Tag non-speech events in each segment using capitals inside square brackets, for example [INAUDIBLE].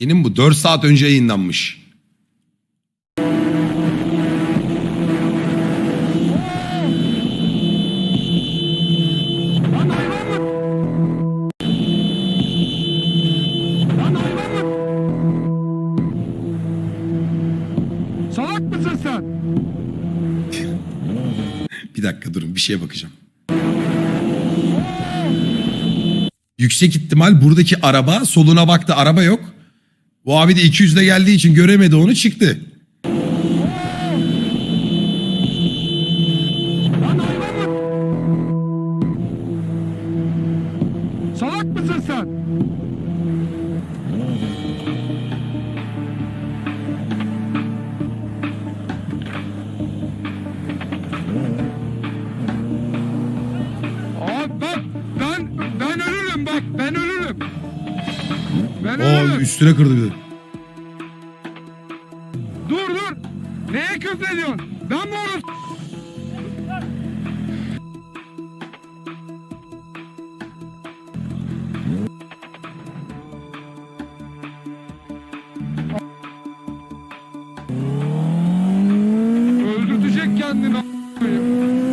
Benim bu 4 saat önce yayınlanmış. Salak mısın sen? [LAUGHS] Bir dakika durun bir şeye bakacağım. Yüksek ihtimal buradaki araba soluna baktı araba yok. Bu abi de 200'de geldiği için göremedi onu çıktı. Salak mısın sen? Üstüne kırdı bir de. Dur dur. Neye küfrediyorsun? Ben mi orası? Öldürtecek kendini a**ayım.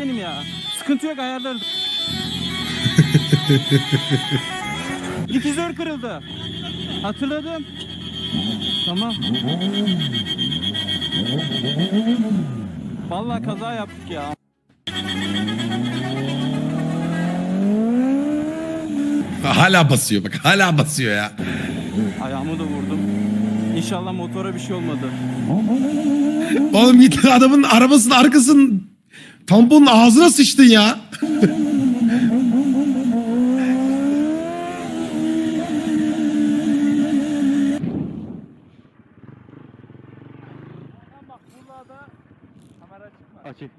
Benim ya. Sıkıntı yok ayarlarız. [LAUGHS] Difüzör kırıldı. Hatırladım. Tamam. Vallahi kaza yaptık ya. Hala basıyor bak hala basıyor ya. Ayağımı da vurdum. İnşallah motora bir şey olmadı. Oğlum git adamın arabasının arkasının tamponun ağzına sıçtın ya. Açık.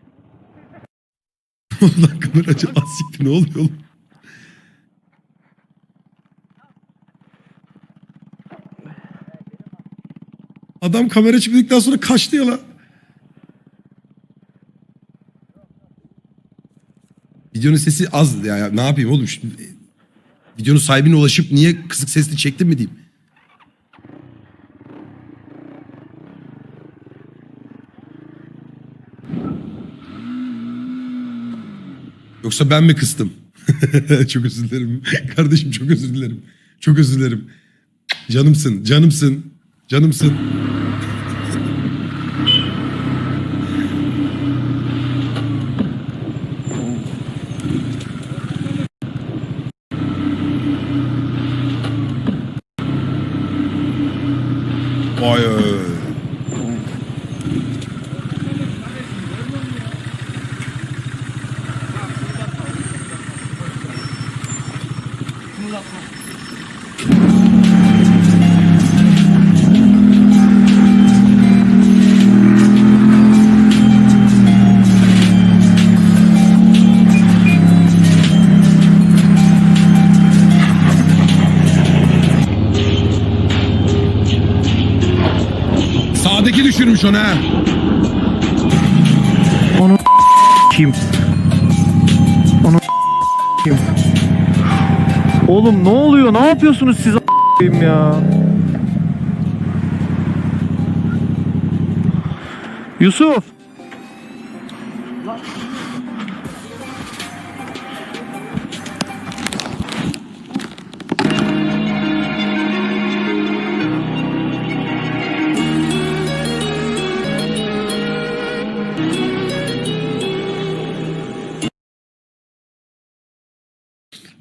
Ulan kamera açı az siktir ne oluyor oğlum? Adam kamera çıktıktan sonra kaçtı ya lan. Videonun sesi az ya, ya ne yapayım oğlum şimdi videonun sahibine ulaşıp niye kısık sesli çektin mi diyeyim. Yoksa ben mi kıstım? [LAUGHS] çok özür dilerim. Kardeşim çok özür dilerim. Çok özür dilerim. Canımsın, canımsın, canımsın. 我。Düşürmüş onu. Kim? Onu kim? Oğlum ne oluyor? Ne yapıyorsunuz siz a**ayım ya? Yusuf.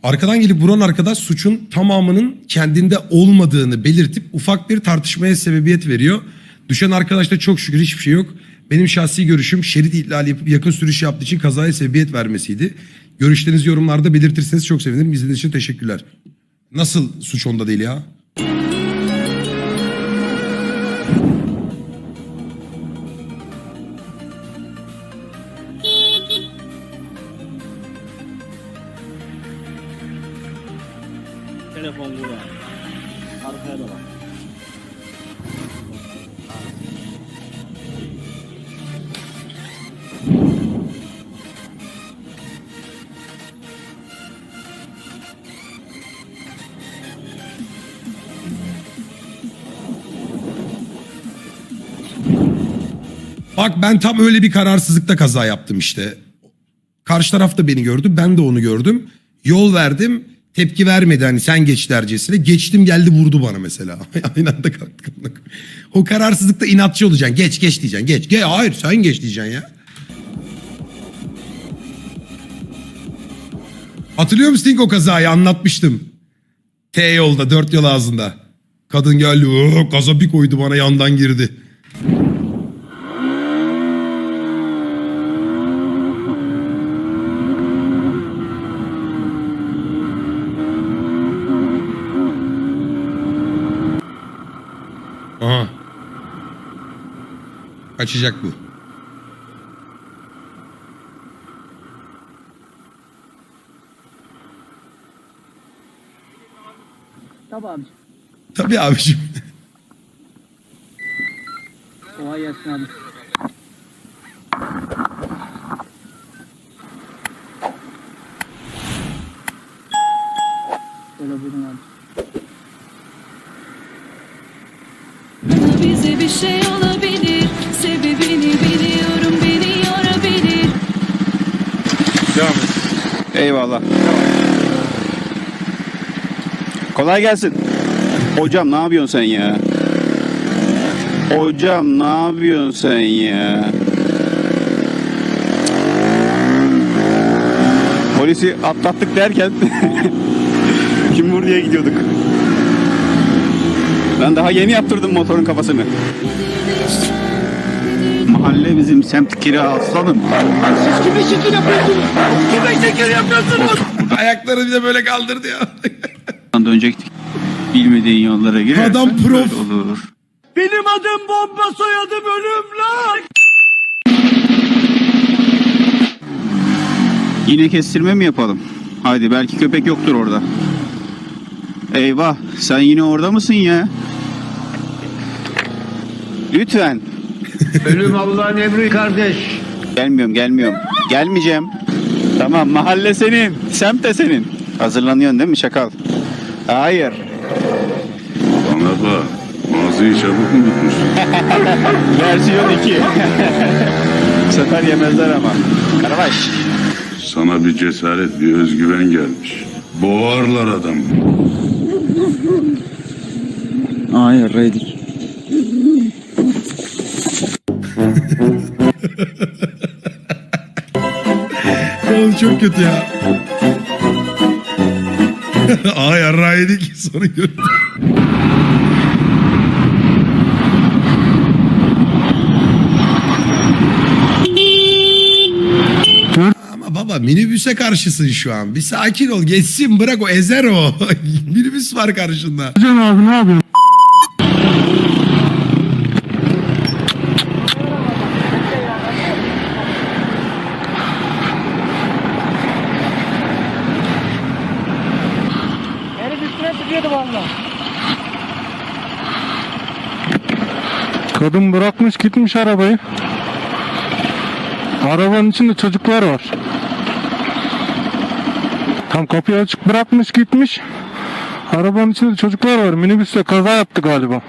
Arkadan gelip vuran arkadaş suçun tamamının kendinde olmadığını belirtip ufak bir tartışmaya sebebiyet veriyor. Düşen arkadaşta çok şükür hiçbir şey yok. Benim şahsi görüşüm şerit ihlali yapıp yakın sürüş yaptığı için kazaya sebebiyet vermesiydi. Görüşlerinizi yorumlarda belirtirseniz çok sevinirim. İzlediğiniz için teşekkürler. Nasıl suç onda değil ya? Telefon burada. Arkaya da bak. Bak ben tam öyle bir kararsızlıkta kaza yaptım işte. Karşı taraf da beni gördü. Ben de onu gördüm. Yol verdim. Tepki vermedi hani sen geç dercesine. Geçtim geldi vurdu bana mesela. [LAUGHS] Aynı anda kalktık. O kararsızlıkta inatçı olacaksın. Geç geç diyeceksin. Geç. Ge Hayır sen geç diyeceksin ya. Hatırlıyor musun Sting o kazayı anlatmıştım. T yolda dört yol ağzında. Kadın geldi gaza bir koydu bana yandan girdi. Aha. Kaçacak bu. Tabii abi. Tabii abiciğim. Kolay gelsin abi. Bir şey olabilir Sebebini biliyorum beni yorabilir Eyvallah. Kolay gelsin. Hocam ne yapıyorsun sen ya? Hocam ne yapıyorsun sen ya? Polisi atlattık derken [LAUGHS] kim vur diye gidiyorduk. Ben daha yeni yaptırdım motorun kafasını. Mahalle bizim semt kira aslanım. Siz kime şekil yapıyorsunuz? Kime şekil yapıyorsunuz? Ayakları bir de böyle kaldırdı ya. [LAUGHS] Dönecektik. Bilmediğin yollara girersen Adam prof. olur. Benim adım bomba soyadım ölüm lan. Yine kestirme mi yapalım? Haydi belki köpek yoktur orada. Eyvah sen yine orada mısın ya? Lütfen. Ölüm Allah'ın emri kardeş. Gelmiyorum gelmiyorum. Gelmeyeceğim. Tamam mahalle senin. Semt de senin. Hazırlanıyorsun değil mi şakal? Hayır. Bana bak. Mağazayı çabuk mu tutmuşsun? [LAUGHS] Versiyon 2. Bu [LAUGHS] sefer yemezler ama. Karavaş. Sana bir cesaret, bir özgüven gelmiş. Boğarlar adamı. Hayır Reydik. [LAUGHS] Oğlum çok kötü ya. Ay yarrağı yedik sonra gördüm. Ama baba minibüse karşısın şu an. Bir sakin ol geçsin bırak o ezer o. [LAUGHS] Minibüs var karşında. Can abi ne yapıyorsun? Kadın bırakmış gitmiş arabayı. Arabanın içinde çocuklar var. Tam kapıyı açık bırakmış gitmiş. Arabanın içinde çocuklar var. Minibüsle kaza yaptı galiba.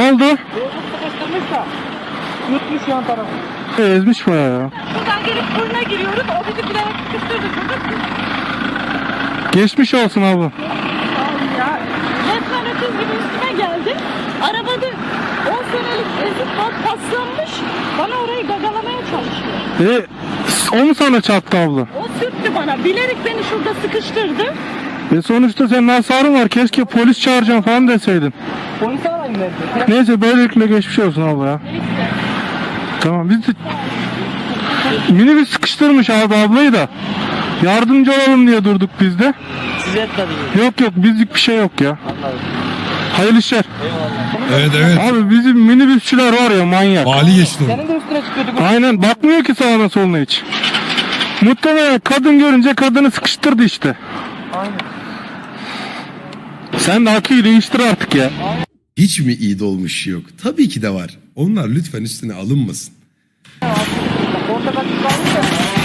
Ne oldu? Yutmuş yan tarafı. Ezmiş bayağı ya. Buradan gelip fırına giriyoruz. O bizi bilerek sıkıştırdı. Geçmiş olsun abla. Ya resmen öküz gibi üstüme geldi. Arabada 10 senelik ezik var paslanmış. Bana gagalamaya çalışıyor. E, o mu sana çarptı abla? O sürttü bana. Bilerek beni şurada sıkıştırdı. E sonuçta senin hasarın var. Keşke polis çağıracağım falan deseydin. Polis arayın dedi. Neyse böylelikle geçmiş olsun abla ya. Tamam biz de... Minibüs sıkıştırmış abi ablayı da. Yardımcı olalım diye durduk biz de. Size etmedi. Yok yok bizlik bir şey yok ya. Hayırlı işler. Evet evet. Abi bizim minibüsçüler var ya manyak. Vali geçti onu. Senin de üstüne çıkıyorduk. Aynen bakmıyor ki sağına soluna hiç. Muhtemelen kadın görünce kadını sıkıştırdı işte. Aynen. Sen de akıyı değiştir artık ya. Hiç mi iyi dolmuş yok? Tabii ki de var. Onlar lütfen üstüne alınmasın. Ortada kalmış ya.